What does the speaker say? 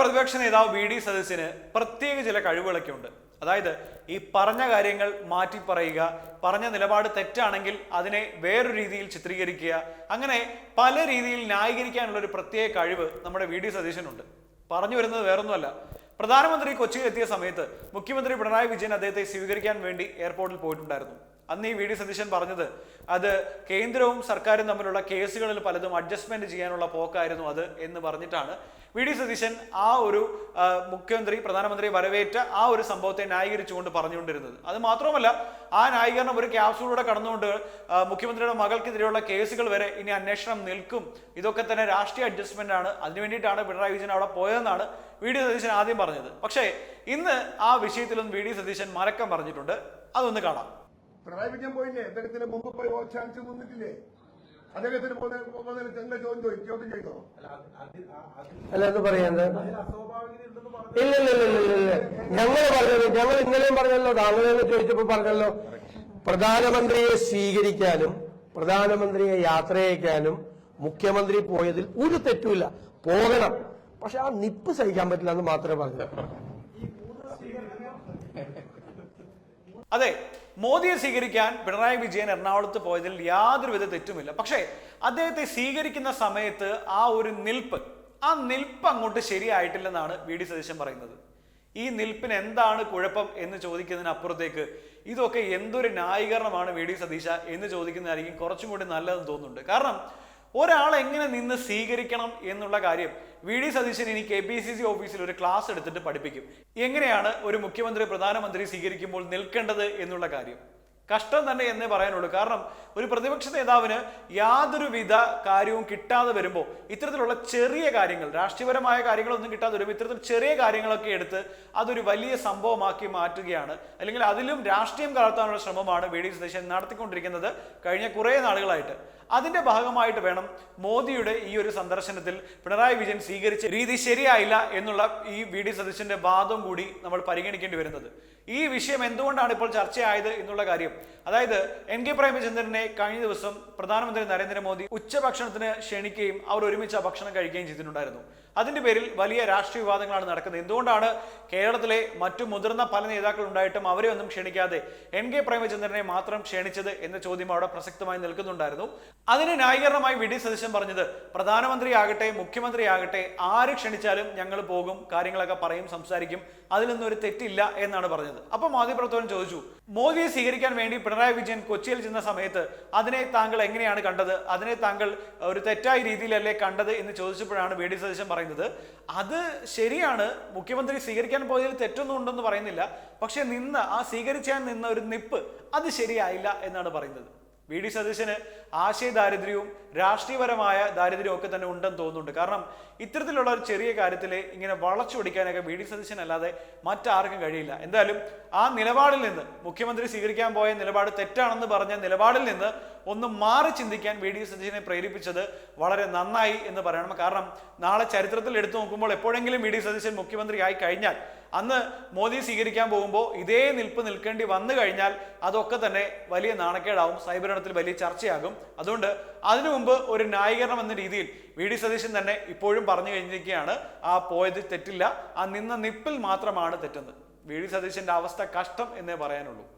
പ്രതിപക്ഷ നേതാവ് V D സദസ്സിന് പ്രത്യേക ചില കഴിവുകളൊക്കെ ഉണ്ട് അതായത് ഈ പറഞ്ഞ കാര്യങ്ങൾ മാറ്റി പറയുക പറഞ്ഞ നിലപാട് തെറ്റാണെങ്കിൽ അതിനെ വേറൊരു രീതിയിൽ ചിത്രീകരിക്കുക അങ്ങനെ പല രീതിയിൽ ന്യായീകരിക്കാനുള്ള ഒരു പ്രത്യേക കഴിവ് നമ്മുടെ വി ഡി സതീശനുണ്ട്. പറഞ്ഞു വരുന്നത് വേറൊന്നുമല്ല. പ്രധാനമന്ത്രി കൊച്ചിയിൽ എത്തിയ സമയത്ത് മുഖ്യമന്ത്രി പിണറായി വിജയൻ അദ്ദേഹത്തെ സ്വീകരിക്കാൻ വേണ്ടി എയർപോർട്ടിൽ പോയിട്ടുണ്ടായിരുന്നു. അന്ന് ഈ വി ഡി സതീശൻ പറഞ്ഞത് അത് കേന്ദ്രവും സർക്കാരും തമ്മിലുള്ള കേസുകളിൽ പലതും അഡ്ജസ്റ്റ്മെന്റ് ചെയ്യാനുള്ള പോക്കായിരുന്നു അത് എന്ന് പറഞ്ഞിട്ടാണ് വി ഡി സതീശൻ ആ ഒരു മുഖ്യമന്ത്രി പ്രധാനമന്ത്രി വരവേറ്റ ആ ഒരു സംഭവത്തെ ന്യായീകരിച്ചുകൊണ്ട് പറഞ്ഞുകൊണ്ടിരുന്നത്. അത് മാത്രമല്ല ആ ന്യായീകരണം ഒരു ക്യാപ്സൂളിലൂടെ കടന്നുകൊണ്ട് മുഖ്യമന്ത്രിയുടെ മകൾക്കെതിരെയുള്ള കേസുകൾ വരെ ഇനി അന്വേഷണം നിൽക്കും. ഇതൊക്കെ തന്നെ രാഷ്ട്രീയ അഡ്ജസ്റ്റ്മെന്റ് ആണ്. അതിനു വേണ്ടിയിട്ടാണ് പിണറായി വിജയൻ അവിടെ പോയതെന്നാണ് വി ഡി സതീശൻ ആദ്യം പറഞ്ഞത്. പക്ഷേ ഇന്ന് ആ വിഷയത്തിലൊന്നും വി ഡി സതീശൻ മരക്കം പറഞ്ഞിട്ടുണ്ട് അതൊന്ന് കാണാം. പിണറായി വിജയൻ പോയില്ലേ? അദ്ദേഹത്തിന് മുമ്പ് പോയി ചാൻസ് നിന്നിട്ടില്ലേ? അദ്ദേഹത്തിന് എന്താ ചോദ്യം ചോദ്യം ചെയ്തോ? അല്ല എന്ന് പറയുന്നത് ഇല്ല ഇല്ല ഇല്ല ഇല്ല ഇല്ല. ഞങ്ങൾ പറഞ്ഞത് ഞങ്ങൾ ഇന്നലെയും പറഞ്ഞല്ലോ. താങ്കളെന്ന് ചോദിച്ചപ്പോ പറഞ്ഞല്ലോ. പ്രധാനമന്ത്രിയെ സ്വീകരിക്കാനും പ്രധാനമന്ത്രിയെ യാത്രയക്കാനും മുഖ്യമന്ത്രി പോയതിൽ ഒരു തെറ്റുമില്ല. പോകണം. പക്ഷെ ആ നിപ്പ് സഹിക്കാൻ പറ്റില്ല എന്ന് മാത്രമേ പറഞ്ഞു അതെ. മോദിയെ സ്വീകരിക്കാൻ പിണറായി വിജയൻ എറണാകുളത്ത് പോയതിൽ യാതൊരുവിധ തെറ്റുമില്ല. പക്ഷേ അദ്ദേഹത്തെ സ്വീകരിക്കുന്ന സമയത്ത് ആ ഒരു നിൽപ്പ് ആ നിൽപ്പ് അങ്ങോട്ട് ശരിയായിട്ടില്ലെന്നാണ് വി ഡി സതീശൻ പറയുന്നത്. ഈ നിൽപ്പിന് എന്താണ് കുഴപ്പം എന്ന് ചോദിക്കുന്നതിനപ്പുറത്തേക്ക് ഇതൊക്കെ എന്തൊരു ന്യായീകരണമാണ് വി ഡി സതീശ എന്ന് ചോദിക്കുന്നതായിരിക്കും കുറച്ചും കൂടി നല്ലതെന്ന് തോന്നുന്നുണ്ട്. കാരണം ഒരാൾ എങ്ങനെ നിന്ന് സ്വീകരിക്കണം എന്നുള്ള കാര്യം വി ഡി സതീശൻ ഇനി കെ പി സി സി ഓഫീസിൽ ഒരു ക്ലാസ് എടുത്തിട്ട് പഠിപ്പിക്കും. എങ്ങനെയാണ് ഒരു മുഖ്യമന്ത്രി പ്രധാനമന്ത്രി സ്വീകരിക്കുമ്പോൾ നിൽക്കേണ്ടത് എന്നുള്ള കാര്യം? കഷ്ടം തന്നെ എന്നേ പറയാനുള്ളൂ. കാരണം ഒരു പ്രതിപക്ഷ നേതാവിന് യാതൊരുവിധ കാര്യവും കിട്ടാതെ വരുമ്പോൾ ഇത്തരത്തിലുള്ള ചെറിയ കാര്യങ്ങൾ രാഷ്ട്രീയപരമായ കാര്യങ്ങളൊന്നും കിട്ടാതെ വരുമ്പോൾ ഇത്തരത്തിൽ ചെറിയ കാര്യങ്ങളൊക്കെ എടുത്ത് അതൊരു വലിയ സംഭവമാക്കി മാറ്റുകയാണ്. അല്ലെങ്കിൽ അതിലും രാഷ്ട്രീയം കലർത്താനുള്ള ശ്രമമാണ് വി ഡി സതീശൻ നടത്തിക്കൊണ്ടിരിക്കുന്നത് കഴിഞ്ഞ കുറേ നാളുകളായിട്ട്. അതിന്റെ ഭാഗമായിട്ട് വേണം മോദിയുടെ ഈ ഒരു സന്ദർശനത്തിൽ പിണറായി വിജയൻ സ്വീകരിച്ച രീതി ശരിയായില്ല എന്നുള്ള ഈ വി ഡി സതീശന്റെ വാദം കൂടി നമ്മൾ പരിഗണിക്കേണ്ടി വരുന്നത്. ഈ വിഷയം എന്തുകൊണ്ടാണ് ഇപ്പോൾ ചർച്ചയായത് എന്നുള്ള കാര്യം. അതായത് എൻ കെ പ്രേമചന്ദ്രനെ കഴിഞ്ഞ ദിവസം പ്രധാനമന്ത്രി നരേന്ദ്രമോദി ഉച്ചഭക്ഷണത്തിന് ക്ഷണിക്കുകയും അവർ ഒരുമിച്ച് ആ ഭക്ഷണം കഴിക്കുകയും ചെയ്തിട്ടുണ്ടായിരുന്നു. അതിന്റെ പേരിൽ വലിയ രാഷ്ട്രീയ വിവാദങ്ങളാണ് നടക്കുന്നത്. എന്തുകൊണ്ടാണ് കേരളത്തിലെ മറ്റു മുതിർന്ന പല നേതാക്കൾ ഉണ്ടായിട്ടും അവരെ ഒന്നും ക്ഷണിക്കാതെ എൻ കെ പ്രേമചന്ദ്രനെ മാത്രം ക്ഷണിച്ചത് എന്ന ചോദ്യം അവിടെ പ്രസക്തമായി നിൽക്കുന്നുണ്ടായിരുന്നു. അതിന് ന്യായീകരണമായി വി ഡി സതീശൻ പറഞ്ഞത് പ്രധാനമന്ത്രി ആകട്ടെ മുഖ്യമന്ത്രി ആകട്ടെ ആര് ക്ഷണിച്ചാലും ഞങ്ങൾ പോകും കാര്യങ്ങളൊക്കെ പറയും സംസാരിക്കും അതിലൊന്നും ഒരു തെറ്റില്ല എന്നാണ് പറഞ്ഞത്. അപ്പൊ മാധ്യമപ്രവർത്തകൻ ചോദിച്ചു മോദിയെ സ്വീകരിക്കാൻ വേണ്ടി പിണറായി വിജയൻ കൊച്ചിയിൽ ചെന്ന സമയത്ത് അതിനെ താങ്കൾ എങ്ങനെയാണ് കണ്ടത്? അതിനെ താങ്കൾ ഒരു തെറ്റായ രീതിയിലല്ലേ കണ്ടത് എന്ന് ചോദിച്ചപ്പോഴാണ് വി ഡി സതീശൻ പറയുന്നത്. അത് ശരിയാണ് മുഖ്യമന്ത്രി സ്വീകരിക്കാൻ പോയതിൽ തെറ്റൊന്നും ഉണ്ടെന്ന് പറയുന്നില്ല പക്ഷെ നിന്ന് ആ സ്വീകരിച്ചാൽ നിന്ന ഒരു നിപ്പ് അത് ശരിയായില്ല എന്നാണ് പറയുന്നത്. വി ഡി സതീശന് ആശയ ദാരിദ്ര്യവും രാഷ്ട്രീയപരമായ ദാരിദ്ര്യവും ഒക്കെ തന്നെ ഉണ്ടെന്ന് തോന്നുന്നുണ്ട്. കാരണം ഇത്തരത്തിലുള്ള ഒരു ചെറിയ കാര്യത്തിൽ ഇങ്ങനെ വളച്ചൊടിക്കാനൊക്കെ വി ഡി സതീശൻ അല്ലാതെ മറ്റാർക്കും കഴിയില്ല. എന്തായാലും ആ നിലപാടിൽ നിന്ന് മുഖ്യമന്ത്രി സ്വീകരിക്കാൻ പോയ നിലപാട് തെറ്റാണെന്ന് പറഞ്ഞ നിലപാടിൽ നിന്ന് ഒന്ന് മാറി ചിന്തിക്കാൻ വി ഡി സതീശനെ പ്രേരിപ്പിച്ചത് വളരെ നന്നായി എന്ന് പറയണം. കാരണം നാളെ ചരിത്രത്തിൽ എടുത്തു നോക്കുമ്പോൾ എപ്പോഴെങ്കിലും വി ഡി സതീശൻ മുഖ്യമന്ത്രി ആയി കഴിഞ്ഞാൽ അന്ന് മോദി സ്വീകരിക്കാൻ പോകുമ്പോൾ ഇതേ നിൽപ്പ് നിൽക്കേണ്ടി വന്നു കഴിഞ്ഞാൽ അതൊക്കെ തന്നെ വലിയ നാണക്കേടാവും. സൈബർ ഇടത്തിൽ വലിയ ചർച്ചയാകും. അതുകൊണ്ട് അതിനു മുമ്പ് ഒരു ന്യായീകരണം എന്ന രീതിയിൽ വി ഡി സതീശൻ തന്നെ ഇപ്പോഴും പറഞ്ഞു കഴിഞ്ഞിരിക്കുകയാണ്. ആ പോയത് തെറ്റില്ല. ആ നിന്ന നിപ്പിൽ മാത്രമാണ് തെറ്റുന്നത് വി ഡി സതീശന്റെ അവസ്ഥ കഷ്ടം എന്നേ പറയാനുള്ളൂ.